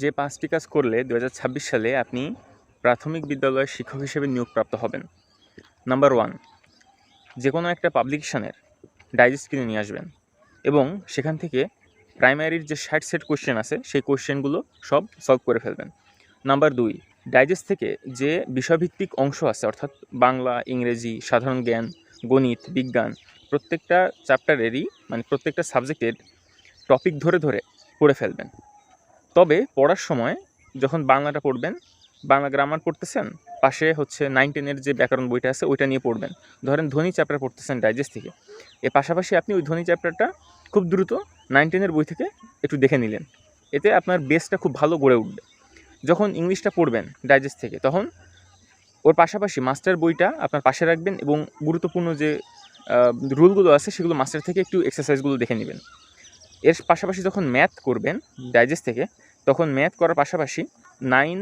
যে পাঁচটি কাজ করলে দু হাজার ছাব্বিশ সালে আপনি প্রাথমিক বিদ্যালয়ের শিক্ষক হিসেবে নিয়োগপ্রাপ্ত হবেন। নাম্বার ওয়ান যে কোনো একটা পাবলিকেশানের ডাইজেস্ট কিনে নিয়ে আসবেন এবং সেখান থেকে প্রাইমারির যে ষাট সেট কোশ্চেন আছে, সেই কোশ্চেনগুলো সব সলভ করে ফেলবেন। নাম্বার দুই, ডাইজেস্ট থেকে যে বিষয়ভিত্তিক অংশ আছে, অর্থাৎ বাংলা, ইংরেজি, সাধারণ জ্ঞান, গণিত, বিজ্ঞান, প্রত্যেকটা চ্যাপ্টারেরই মানে প্রত্যেকটা সাবজেক্টের টপিক ধরে ধরে পড়ে ফেলবেন। তবে পড়ার সময় যখন বাংলাটা পড়বেন, বাংলা গ্রামার পড়তেছেন, পাশে হচ্ছে নাইন টেনের যে ব্যাকরণ বইটা আছে, ওইটা নিয়ে পড়বেন। ধরেন ধ্বনি চ্যাপ্টার পড়তেছেন ডাইজেস্ট থেকে। এর পাশাপাশি আপনি ওই ধ্বনি চ্যাপ্টারটা খুব দ্রুত নাইন টেনের বই থেকে একটু দেখে নিলেন। এতে আপনার বেসটা খুব ভালো গড়ে উঠবে। যখন ইংলিশটা পড়বেন ডাইজেস্ট থেকে, তখন ওর পাশাপাশি মাস্টার বইটা আপনার পাশে রাখবেন এবং গুরুত্বপূর্ণ যে রুলগুলো আছে, সেগুলো মাস্টার থেকে একটু এক্সারসাইজগুলো দেখে নেবেন। এর পাশাপাশি যখন ম্যাথ করবেন ডাইজেস্ট থেকে তখন ম্যাথ করার পাশাপাশি নাইন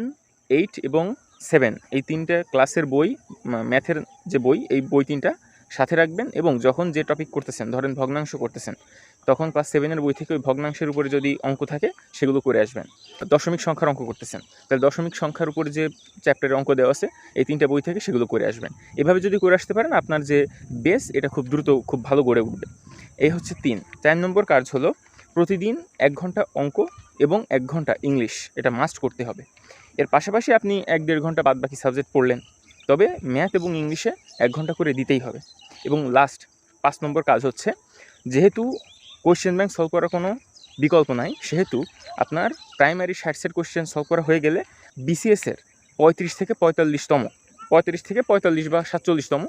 এইট এবং সেভেন এই তিনটে ক্লাসের বই ম্যাথের যে বই এই বই তিনটা সাথে রাখবেন এবং যখন যে টপিক করতেছেন ধরেন ভগ্নাংশ করতেছেন তখন ক্লাস সেভেনের বই থেকে ওই ভগ্নাংশের উপরে যদি অঙ্ক থাকে সেগুলো করে আসবেন। দশমিক সংখ্যার অঙ্ক করতেছেন তাহলে দশমিক সংখ্যার উপরে যে চ্যাপ্টারের অঙ্ক দেওয়া আছে এই তিনটা বই থেকে সেগুলো করে আসবেন। এভাবে যদি করে আসতে পারেন আপনার যে বেস এটা খুব দ্রুত খুব ভালো গড়ে উঠবে। এই হচ্ছে তিন। চার নম্বর কাজ হলো প্রতিদিন এক ঘণ্টা অঙ্ক এবং এক ঘণ্টা ইংলিশ এটা মাস্ট করতে হবে। এর পাশাপাশি আপনি এক দেড় ঘণ্টা বাদ বাকি সাবজেক্ট পড়লেন, তবে ম্যাথ এবং ইংলিশে এক ঘণ্টা করে দিতেই হবে। এবং লাস্ট পাঁচ নম্বর কাজ হচ্ছে, যেহেতু কোয়েশ্চেন ব্যাংক সলভ করার কোনো বিকল্প নাই, সেহেতু আপনার প্রাইমারি ষাট সেট কোয়েশ্চেন সলভ করা হয়ে গেলে বিসিএসের পঁয়ত্রিশ থেকে পঁয়তাল্লিশতম, পঁয়ত্রিশ থেকে পঁয়তাল্লিশ বা সাতচল্লিশতম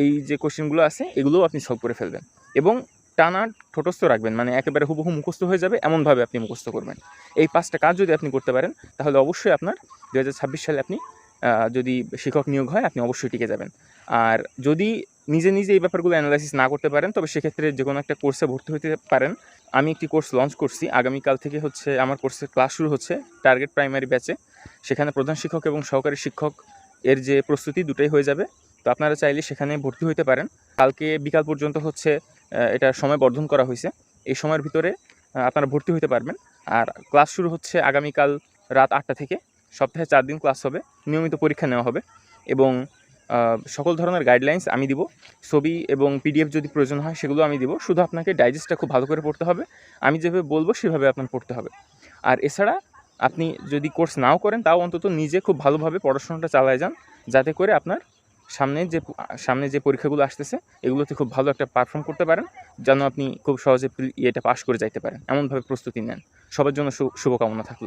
এই যে কোশ্চেনগুলো আছে, এগুলোও আপনি সলভ করে ফেলবেন। এবং টানা ঠোটস্থ রাখবেন মানে একেবারে হুবহু মুখস্থ হয়ে যাবে এমনভাবে আপনি মুখস্থ করবেন। এই পাঁচটা কাজ যদি আপনি করতে পারেন, তাহলে অবশ্যই আপনার দু হাজার ছাব্বিশ সালে আপনি যদি শিক্ষক নিয়োগ হয়, আপনি অবশ্যই টিকে যাবেন। আর যদি নিজে নিজে এই ব্যাপারগুলো অ্যানালাইসিস না করতে পারেন, তবে সেক্ষেত্রে যে কোনো একটা কোর্সে ভর্তি হতে পারেন। আমি একটি কোর্স লঞ্চ করছি, আগামীকাল থেকে হচ্ছে আমার কোর্সের ক্লাস শুরু হচ্ছে টার্গেট প্রাইমারি ব্যাচে সেখানে প্রধান শিক্ষক এবং সহকারী শিক্ষক এর যে প্রস্তুতি দুটোই হয়ে যাবে। তো আপনারা চাইলে সেখানে ভর্তি হতে পারেন। কালকে বিকাল পর্যন্ত হচ্ছে এটা সময় বর্ধন করা হয়েছে। এই সময়ের ভিতরে আপনারা ভর্তি হতে পারবেন। আর ক্লাস শুরু হচ্ছে আগামীকাল রাত আটটা থেকে। সপ্তাহে চার দিন ক্লাস হবে, নিয়মিত পরীক্ষা নেওয়া হবে এবং সকল ধরনের গাইডলাইন্স আমি দিব। ছবি এবং পিডিএফ যদি প্রয়োজন হয়, সেগুলো আমি দিব। শুধু আপনাকে ডাইজেস্টটা খুব ভালো করে পড়তে হবে। আমি যেভাবে বলব, সেভাবে আপনার পড়তে হবে। আর এছাড়া, আপনি যদি কোর্স নাও করেন, তাও অন্তত নিজে খুব ভালোভাবে পড়াশোনাটা চালায় যান। যাতে করে আপনার সামনে যে সামনে যে পরীক্ষাগুলো আসতেছে, এগুলোতে খুব ভালো একটা পারফর্ম করতে পারেন, যেন আপনি খুব সহজে ইয়েটা পাশ করে যাইতে পারেন। এমনভাবে প্রস্তুতি নেন। সবার জন্য শুভকামনা থাকল।